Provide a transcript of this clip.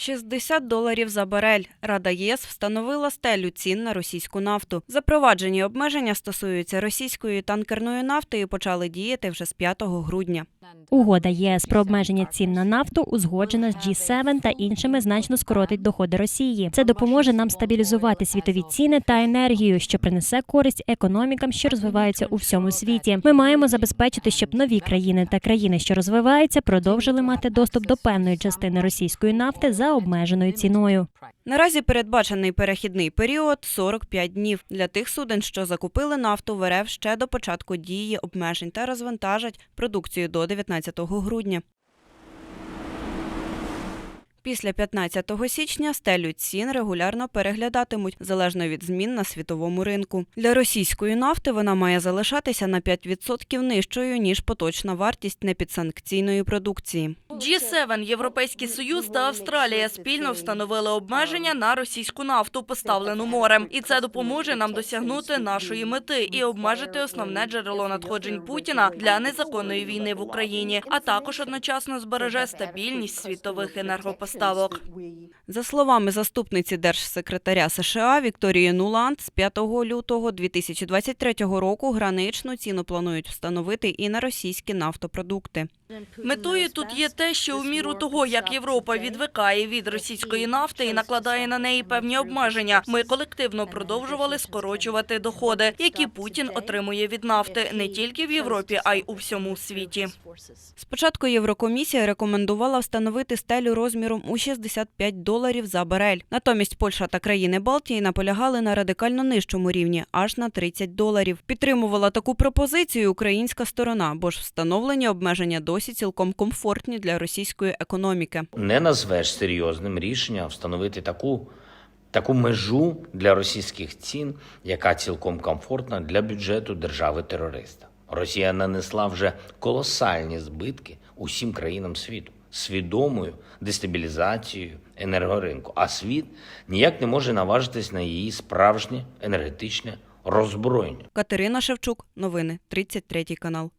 60 доларів за барель. Рада ЄС встановила стелю цін на російську нафту. Запроваджені обмеження стосуються російської танкерної нафти і почали діяти вже з 5 грудня. Угода ЄС про обмеження цін на нафту узгоджена з G7 та іншими значно скоротить доходи Росії. Це допоможе нам стабілізувати світові ціни та енергію, що принесе користь економікам, що розвиваються у всьому світі. Ми маємо забезпечити, щоб нові країни та країни, що розвиваються, продовжили мати доступ до певної частини російської нафти за обмеженою ціною. Наразі передбачений перехідний період 45 днів для тих суден, що закупили нафту в РФ ще до початку дії обмежень та розвантажать продукцію до 19 грудня. Після 15 січня стелю цін регулярно переглядатимуть залежно від змін на світовому ринку. Для російської нафти вона має залишатися на 5% нижчою ніж поточна вартість непідсанкційної продукції. G7, Європейський Союз та Австралія спільно встановили обмеження на російську нафту, поставлену морем, і це допоможе нам досягнути нашої мети і обмежити основне джерело надходжень Путіна для незаконної війни в Україні, а також одночасно збереже стабільність світових енергопоставок. За словами заступниці держсекретаря США Вікторії Нуланд, з 5 лютого 2023 року граничну ціну планують встановити і на російські нафтопродукти. Метою тут є те, що у міру того, як Європа відвикає від російської нафти і накладає на неї певні обмеження, ми колективно продовжували скорочувати доходи, які Путін отримує від нафти не тільки в Європі, а й у всьому світі. Спочатку Єврокомісія рекомендувала встановити стелю розміром у 65 доларів за барель. Натомість Польща та країни Балтії наполягали на радикально нижчому рівні аж на 30 доларів. Підтримувала таку пропозицію українська сторона, бо ж встановлені обмеження досі цілком комфортні для російської економіки. не назвеш серйозним рішення встановити таку, таку межу для російських цін, яка цілком комфортна для бюджету держави-терориста. Росія нанесла вже колосальні збитки усім країнам світу свідомою дестабілізацією енергоринку, а світ ніяк не може наважитись на її справжнє енергетичне роззброєння. Катерина Шевчук, новини 33 канал.